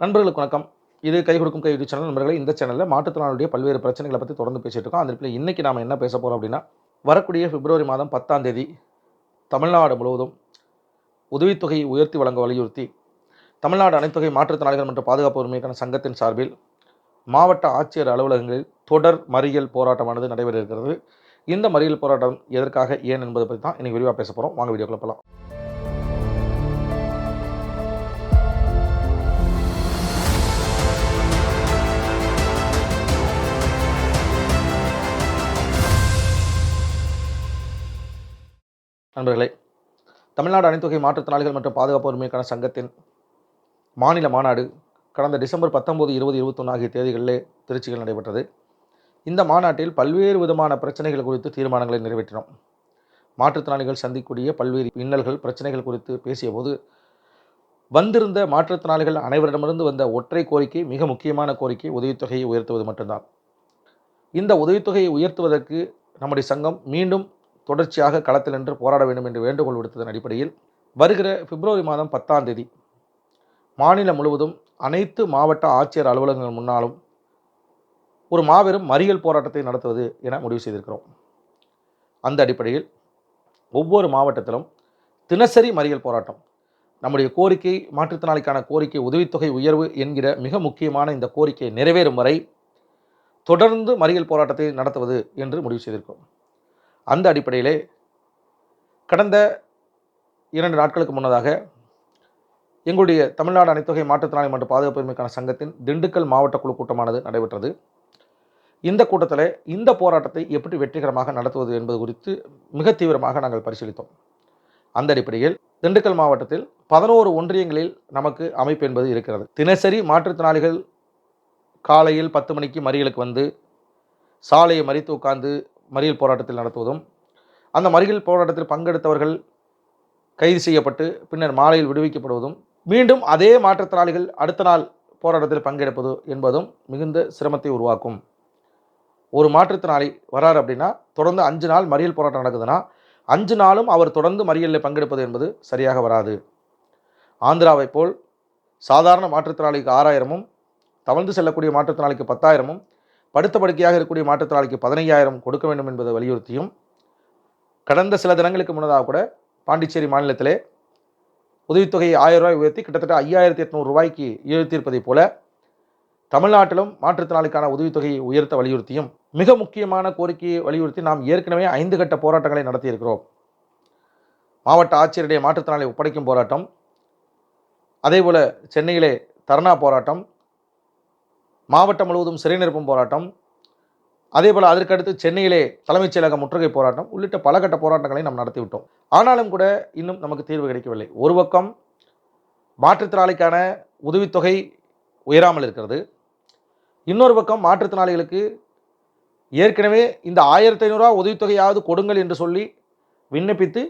நண்பர்களுக்கு வணக்கம். இது கை கொடுக்கும் கை யூடியூப் சேனல் நண்பர்களை இந்த சேனலில் மாற்றுத்திறனாளுடைய பல்வேறு பிரச்சனைகளை பற்றி தொடர்ந்து பேசிகிட்டு இருக்கோம். அந்த இடத்துல இன்றைக்கி நாம் என்ன பேச போகிறோம் அப்படின்னா வரக்கூடிய பிப்ரவரி மாதம் பத்தாம் தேதி தமிழ்நாடு முழுவதும் உதவித்தொகையை உயர்த்தி வழங்க வலியுறுத்தி தமிழ்நாடு அனைத்துகை மாற்றுத்திறனாளிகள் மற்றும் பாதுகாப்பு உரிமைக்கான சங்கத்தின் சார்பில் மாவட்ட ஆட்சியர் அலுவலகங்களில் தொடர் மறியல் போராட்டமானது நடைபெற இருக்கிறது. இந்த மறியல் போராட்டம் எதற்காக ஏன் என்பதை பற்றி தான் இன்றைக்கி விரிவாக பேச போகிறோம் வாங்க வீடியோக்குள்ள போகலாம் நண்பர்களே தமிழ்நாடு அனைத்துகை மாற்றுத்திறனாளிகள் மற்றும் பாதுகாப்பு உரிமைக்கான சங்கத்தின் மாநில மாநாடு கடந்த டிசம்பர் பத்தொம்போது இருபது இருபத்தொன்று ஆகிய தேதிகளிலே திருச்சியில் நடைபெற்றது. இந்த மாநாட்டில் பல்வேறு விதமான பிரச்சனைகள் குறித்து தீர்மானங்களை நிறைவேற்றினோம். மாற்றுத்திறனாளிகள் சந்திக்கக்கூடிய பல்வேறு இன்னல்கள் பிரச்சனைகள் குறித்து பேசியபோது வந்திருந்த மாற்றுத்திறனாளிகள் அனைவரிடமிருந்து வந்த ஒற்றை கோரிக்கை மிக முக்கியமான கோரிக்கை உதவித்தொகையை உயர்த்துவது மட்டும்தான். இந்த உதவித்தொகையை உயர்த்துவதற்கு நம்முடைய சங்கம் மீண்டும் தொடர்ச்சியாக களத்தில் நின்று போராட வேண்டும் என்று வேண்டுகோள் விடுத்ததன் அடிப்படையில் வருகிற பிப்ரவரி மாதம் பத்தாம் தேதி மாநிலம் முழுவதும் அனைத்து மாவட்ட ஆட்சியர் அலுவலகங்கள் முன்னாலும் ஒரு மாபெரும் மறியல் போராட்டத்தை நடத்துவது என முடிவு செய்திருக்கிறோம். அந்த அடிப்படையில் ஒவ்வொரு மாவட்டத்திலும் தினசரி மறியல் போராட்டம் நம்முடைய கோரிக்கை மாற்றுத்திறனாளிக்கான கோரிக்கை உதவித்தொகை உயர்வு என்கிற மிக முக்கியமான இந்த கோரிக்கை நிறைவேறும் வரை தொடர்ந்து மறியல் போராட்டத்தை நடத்துவது என்று முடிவு செய்திருக்கிறோம். அந்த அடிப்படையிலே கடந்த இரண்டு நாட்களுக்கு முன்னதாக எங்களுடைய தமிழ்நாடு அனைத்தொகை மாற்றுத்திறனாளி மற்றும் பாதுகாப்பு உரிமைக்கான சங்கத்தின் திண்டுக்கல் மாவட்ட குழு கூட்டமானது நடைபெற்றது. இந்த கூட்டத்தில் இந்த போராட்டத்தை எப்படி வெற்றிகரமாக நடத்துவது என்பது குறித்து மிக தீவிரமாக நாங்கள் பரிசீலித்தோம். அந்த அடிப்படையில் திண்டுக்கல் மாவட்டத்தில் பதினோரு ஒன்றியங்களில் நமக்கு அமைப்பு என்பது இருக்கிறது. தினசரி மாற்றுத்திறனாளிகள் காலையில் பத்து மணிக்கு மறியலுக்கு வந்து சாலையை மறித்து உட்கார்ந்து மறியல் போராட்டத்தில் நடத்துவதும் அந்த மறியல் போராட்டத்தில் பங்கெடுத்தவர்கள் கைது செய்யப்பட்டு பின்னர் மாலையில் விடுவிக்கப்படுவதும் மீண்டும் அதே மாற்றுத்திறனாளிகள் அடுத்த நாள் போராட்டத்தில் பங்கெடுப்பது என்பதும் மிகுந்த சிரமத்தை உருவாக்கும். ஒரு மாற்றுத்திறனாளி வரார் அப்படின்னா தொடர்ந்து அஞ்சு நாள் மறியல் போராட்டம் நடக்குதுன்னா அஞ்சு நாளும் அவர் தொடர்ந்து மறியலில் பங்கெடுப்பது என்பது சரியாக வராது. ஆந்திராவை போல் சாதாரண மாற்றுத்திறனாளிக்கு ஆறாயிரமும் தவழ்ந்து செல்லக்கூடிய மாற்றுத்திறனாளிக்கு பத்தாயிரமும் படுத்த படுக்கையாக இருக்கக்கூடிய மாற்றுத்திறனாளிக்கு பதினையாயிரம் கொடுக்க வேண்டும் என்பதை வலியுறுத்தியும் கடந்த சில தினங்களுக்கு முன்னதாக கூட பாண்டிச்சேரி மாநிலத்திலே உதவித்தொகையை ஆயிரம் ரூபாய் உயர்த்தி கிட்டத்தட்ட ஐயாயிரத்தி எட்நூறு ரூபாய்க்கு உயர்த்தியிருப்பதைப் போல தமிழ்நாட்டிலும் மாற்றுத்திறனாளிக்கான உதவித்தொகையை உயர்த்த வலியுறுத்தியும் மிக முக்கியமான கோரிக்கையை வலியுறுத்தி நாம் ஏற்கனவே ஐந்து கட்ட போராட்டங்களை நடத்தியிருக்கிறோம். மாவட்ட ஆட்சியருடைய மாற்றுத்திறனாளி ஒப்படைக்கும் போராட்டம் அதேபோல் சென்னையிலே தர்ணா போராட்டம் மாவட்டம் முழுவதும் சிறை நிரப்பும் போராட்டம் அதேபோல் அதற்கடுத்து சென்னையிலே தலைமைச் செயலக முற்றுகை போராட்டம் உள்ளிட்ட பல கட்ட போராட்டங்களை நாம் நடத்திவிட்டோம் ஆனாலும் கூட இன்னும் நமக்கு தீர்வு கிடைக்கவில்லை. ஒரு பக்கம் மாற்றுத்திறனாளிக்கான உதவித்தொகை உயராமல் இருக்கிறது. இன்னொரு பக்கம் மாற்றுத்திறனாளிகளுக்கு ஏற்கனவே இந்த ஆயிரத்தி ஐநூறுரூவா உதவித்தொகையாவது கொடுங்கள் என்று சொல்லி விண்ணப்பித்து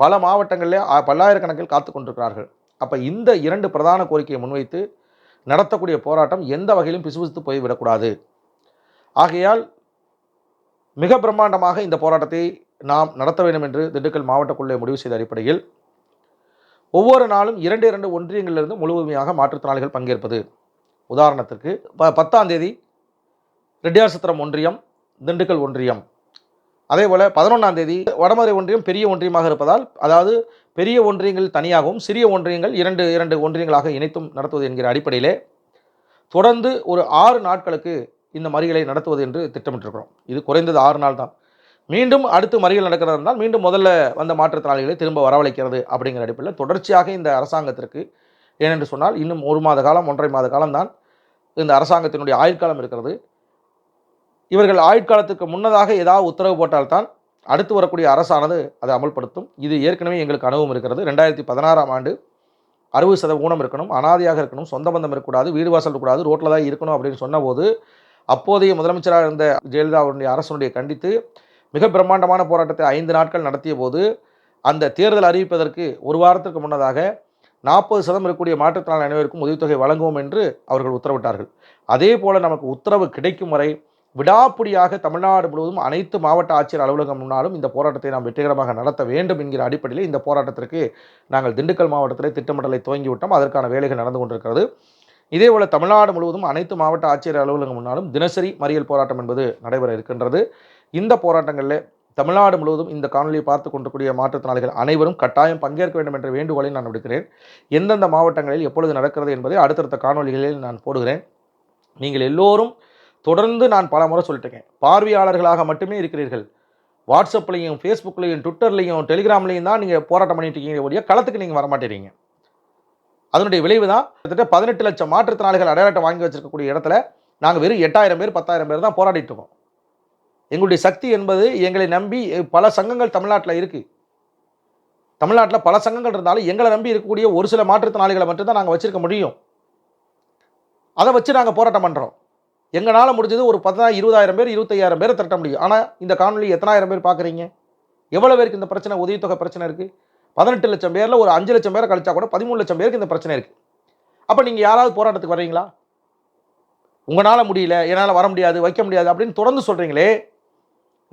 பல மாவட்டங்களில் பல்லாயிரக்கணக்கில் காத்து கொண்டிருக்கிறார்கள். அப்போ இந்த இரண்டு பிரதான கோரிக்கையை முன்வைத்து நடத்தக்கூடிய போராட்டம் எந்த வகையிலும் பிசுபிசுத்து போய்விடக்கூடாது ஆகையால் மிக பிரம்மாண்டமாக இந்த போராட்டத்தை நாம் நடத்த வேண்டும் என்று திண்டுக்கல் மாவட்டக்குள்ளே முடிவு செய்த அடிப்படையில் ஒவ்வொரு நாளும் இரண்டு இரண்டு ஒன்றியங்களிலிருந்து முழுவதுமையாக மாற்றுத்திறனாளிகள் பங்கேற்பது. உதாரணத்திற்கு ப பத்தாம் தேதி ரெட்டியார்சத்திரம் ஒன்றியம் திண்டுக்கல் ஒன்றியம். அதே போல் பதினொன்றாம் தேதி வடமதுரை ஒன்றியம் பெரிய ஒன்றியமாக இருப்பதால் அதாவது பெரிய ஒன்றியங்கள் தனியாகவும் சிறிய ஒன்றியங்கள் இரண்டு இரண்டு ஒன்றியங்களாக இணைத்தும் நடத்துவது என்கிற அடிப்படையிலே தொடர்ந்து ஒரு ஆறு நாட்களுக்கு இந்த மறிகளை நடத்துவது என்று திட்டமிட்டிருக்கிறோம். இது குறைந்தது ஆறு நாள் தான். மீண்டும் அடுத்து மறியல் நடக்கிறதா இருந்தால் மீண்டும் முதல்ல வந்த மாற்றுத்திறனாளிகளை திரும்ப வரவழைக்கிறது அப்படிங்கிற அடிப்படையில் தொடர்ச்சியாக இந்த அரசாங்கத்திற்கு ஏனென்று சொன்னால் இன்னும் ஒரு மாத காலம் ஒன்றரை மாத காலம்தான் இந்த அரசாங்கத்தினுடைய ஆயுட்காலம் இருக்கிறது. இவர்கள் ஆயுட்காலத்துக்கு முன்னதாக ஏதாவது உத்தரவு போட்டால்தான் அடுத்து வரக்கூடிய அரசானது அதை அமல்படுத்தும். இது ஏற்கனவே எங்களுக்கு அனுபவம் இருக்கிறது. ரெண்டாயிரத்தி பதினாறாம் ஆண்டு அறுபது சதவீத ஊனம் இருக்கணும் அனாதையாக இருக்கணும் சொந்த பந்தம் இருக்கக்கூடாது வீடு வாசல் இருக்கக்கூடாது ரோட்டில் தான் இருக்கணும் அப்படின்னு சொன்னபோது அப்போதைய முதலமைச்சராக இருந்த ஜெயலலிதா அவருடைய அரசனுடைய கண்டித்து மிக பிரம்மாண்டமான போராட்டத்தை ஐந்து நாட்கள் நடத்திய போது அந்த தேர்தல் அறிவிப்பதற்கு ஒரு வாரத்திற்கு முன்னதாக நாற்பது சதம் இருக்கக்கூடிய மாற்றுத்திறனாளி அனைவருக்கும் உதவித்தொகை வழங்குவோம் என்று அவர்கள் உத்தரவிட்டார்கள். அதே போல் நமக்கு உத்தரவு கிடைக்கும் வரை விடாப்பிடியாக தமிழ்நாடு முழுவதும் அனைத்து மாவட்ட ஆட்சியர் அலுவலகம் முன்னாலும் இந்த போராட்டத்தை நாம் வெற்றிகரமாக நடத்த வேண்டும் என்கிற அடிப்படையில் இந்த போராட்டத்திற்கு நாங்கள் திண்டுக்கல் மாவட்டத்திலே திட்டமிடலை துவங்கிவிட்டோம். அதற்கான வேலைகள் நடந்து கொண்டிருக்கிறது. இதேபோல் தமிழ்நாடு முழுவதும் அனைத்து மாவட்ட ஆட்சியர் அலுவலகம் முன்னாலும் தினசரி மறியல் போராட்டம் என்பது நடைபெற இருக்கின்றது. இந்த போராட்டங்களில் தமிழ்நாடு முழுவதும் இந்த காணொலியை பார்த்து கொண்டிருக்கூடிய மாற்றுத்திறனாளிகள் அனைவரும் கட்டாயம் பங்கேற்க வேண்டும் என்ற வேண்டுகோளை நான் விடுக்கிறேன். எந்தெந்த மாவட்டங்களில் எப்பொழுது நடக்கிறது என்பதை அடுத்தடுத்த காணொலிகளில் நான் போடுகிறேன். நீங்கள் எல்லோரும் தொடர்ந்து நான் பல முறை சொல்லிட்டுருக்கேன். பார்வையாளர்களாக மட்டுமே இருக்கிறீர்கள். வாட்ஸ்அப்லையும் ஃபேஸ்புக்லேயும் ட்விட்டர்லையும் டெலிகிராம்லையும் தான் நீங்கள் போராட்டம் பண்ணிட்டு இருக்கீங்க ஒழிய களத்துக்கு நீங்கள் வரமாட்டேறீங்க அதனுடைய விளைவு தான் கிட்டத்தட்ட பதினெட்டு லட்சம் மாற்றுத்திறனாளிகள் அடையாளத்தை வாங்கி வச்சிருக்கக்கூடிய இடத்துல நாங்கள் வெறும் எட்டாயிரம் பேர் பத்தாயிரம் பேர் தான் போராடிட்டு இருக்கோம். எங்களுடைய சக்தி என்பது எங்களை நம்பி பல சங்கங்கள் தமிழ்நாட்டில் இருக்குது தமிழ்நாட்டில் பல சங்கங்கள் இருந்தாலும் எங்களை நம்பி இருக்கக்கூடிய ஒரு சில மாற்றுத்திறனாளிகளை மட்டும்தான் நாங்கள் வச்சுருக்க முடியும். அதை வச்சு நாங்கள் போராட்டம் பண்ணுறோம் எங்களால் முடிஞ்சது ஒரு பத்தாயிரம் இருபதாயிரம் பேர் இருபத்தையாயிரம் பேரை திரட்ட முடியும். ஆனால் இந்த காணொலி எத்தனாயிரம் பேர் பார்க்குறீங்க எவ்வளோ பேருக்கு இந்த பிரச்சனை உதவித்தொகை பிரச்சனை இருக்குது பதினெட்டு லட்சம் பேரில் ஒரு அஞ்சு லட்சம் பேரை கழிச்சா கூட பதிமூணு லட்சம் பேருக்கு இந்த பிரச்சனை இருக்குது அப்போ நீங்கள் யாராவது போராட்டத்துக்கு வர்றீங்களா? உங்களால் முடியல என்னால் வர முடியாது வைக்க முடியாது அப்படின்னு தொடர்ந்து சொல்கிறீங்களே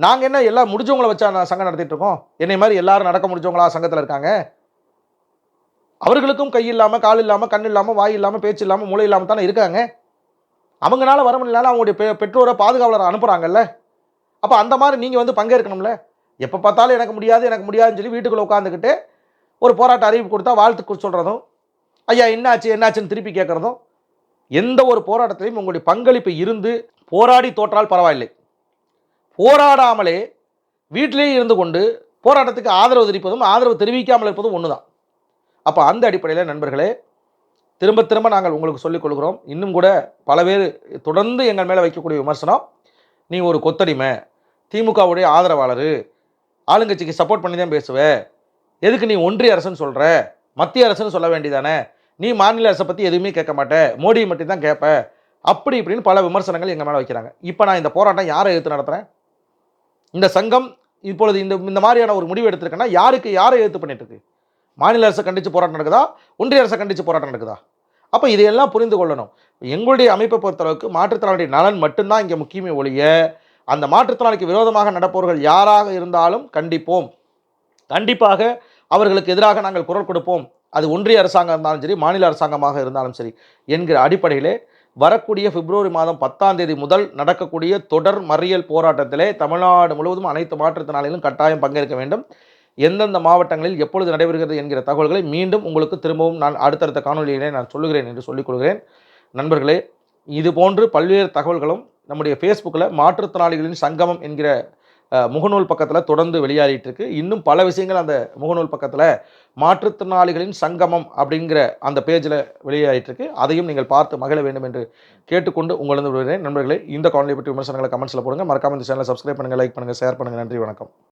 நாங்கள் என்ன எல்லாம் முடிஞ்சவங்கள வச்சா நான் சங்கம் நடத்திட்டு இருக்கோம்? என்னை மாதிரி எல்லாரும் நடக்க முடிஞ்சவங்களா சங்கத்தில் இருக்காங்க? அவர்களுக்கும் கை இல்லாமல் கால் இல்லாமல் கண் இல்லாமல் வாய் இல்லாமல் பேச்சு இல்லாமல் மூளை இல்லாமல் தானே இருக்காங்க? அவங்களால வர முடியலனால அவங்களுடைய பெ பெற்றோரை பாதுகாவலரை அனுப்புகிறாங்கல்ல அப்போ அந்த மாதிரி நீங்கள் வந்து பங்கேற்கணும்ல? எப்போ பார்த்தாலும் எனக்கு முடியாது எனக்கு முடியாதுன்னு சொல்லி வீட்டுக்குள்ளே உட்காந்துக்கிட்டு ஒரு போராட்ட அறிவிப்பு கொடுத்தா வாழ்த்து சொல்கிறதும் ஐயா என்னாச்சு என்னாச்சுன்னு திருப்பி கேட்குறதும் எந்த ஒரு போராட்டத்திலையும் உங்களுடைய பங்களிப்பு இருந்து போராடி தோற்றால் பரவாயில்லை. போராடாமலே வீட்டிலேயே இருந்து கொண்டு போராட்டத்துக்கு ஆதரவு தெரிவிப்பதும் ஆதரவு தெரிவிக்காமல் இருப்பதும் ஒன்று தான் அப்போ அந்த அடிப்படையில் நண்பர்களே திரும்ப திரும்ப நாங்கள் உங்களுக்கு சொல்லிக் கொள்கிறோம். இன்னும் கூட பல பேர் தொடர்ந்து எங்கள் மேலே வைக்கக்கூடிய விமர்சனம் நீ ஒரு கொத்தடிமை திமுகவுடைய ஆதரவாளர் ஆளுங்கட்சிக்கு சப்போர்ட் பண்ணி தான் பேசுவ. எதுக்கு நீ ஒன்றிய அரசுன்னு சொல்கிற மத்திய அரசுன்னு சொல்ல வேண்டியதானே? நீ மாநில அரசை பற்றி எதுவுமே கேட்க மாட்டே. மோடியை மட்டும் தான் கேட்ப அப்படி இப்படின்னு பல விமர்சனங்கள் எங்கள் மேலே வைக்கிறாங்க. இப்போ நான் இந்த போராட்டம் யாரை எதிர்த்து நடத்துகிறேன் இந்த சங்கம் இப்பொழுது இந்த இந்த மாதிரியான ஒரு முடிவு எடுத்திருக்கேன்னா யாருக்கு யாரை எதிர்த்து பண்ணிட்டு இருக்கு? மாநில அரசை கண்டித்து போராட்டம் நடக்குதா? ஒன்றிய அரசை கண்டித்து போராட்டம் நடக்குதா? அப்போ இதையெல்லாம் புரிந்து கொள்ளணும். எங்களுடைய அமைப்பை பொறுத்தளவுக்கு மாற்றுத்திறனாளிய நலன் மட்டும்தான் இங்கே முக்கியமே ஒழிய அந்த மாற்றுத்திறனாளிக்கு விரோதமாக நடப்பவர்கள் யாராக இருந்தாலும் கண்டிப்போம். கண்டிப்பாக அவர்களுக்கு எதிராக நாங்கள் குரல் கொடுப்போம். அது ஒன்றிய அரசாங்கம் இருந்தாலும் சரி மாநில அரசாங்கமாக இருந்தாலும் சரி என்கிற அடிப்படையிலே வரக்கூடிய பிப்ரவரி மாதம் பத்தாம் தேதி முதல் நடக்கக்கூடிய தொடர் மறியல் போராட்டத்திலே தமிழ்நாடு முழுவதும் அனைத்து மாற்றுத்திறனாளிகளும் கட்டாயம் பங்கேற்க வேண்டும். எந்தெந்த மாவட்டங்களில் எப்பொழுது நடைபெறுகிறது என்கிற தகவல்களை மீண்டும் உங்களுக்கு திரும்பவும் நான் அடுத்தடுத்த காணொலியிலே நான் சொல்லுகிறேன் என்று சொல்லிக் கொள்கிறேன். நண்பர்களே இது போன்று பல்வேறு தகவல்களும் நம்முடைய ஃபேஸ்புக்கில் மாற்றுத்திறனாளிகளின் சங்கமம் என்கிற முகநூல் பக்கத்தில் தொடர்ந்து வெளியாகிட்டு இருக்கு இன்னும் பல விஷயங்கள் அந்த முகநூல் பக்கத்தில் மாற்றுத்திறனாளிகளின் சங்கமம் அப்படிங்கிற அந்த பேஜில் வெளியாகிட்டு இருக்கு அதையும் நீங்கள் பார்த்து மகிழ வேண்டும் என்று கேட்டுக்கொண்டு உங்களிருந்து விடுகிறேன். நண்பர்களே இந்த காணொலி பற்றி விமர்சனங்களை கமெண்ட்ஸில் போடுங்க. மறக்காம இந்த சேனலை சப்ஸ்கிரைப் பண்ணுங்கள் லைக் பண்ணுங்கள் ஷேர் பண்ணுங்கள் நன்றி வணக்கம்.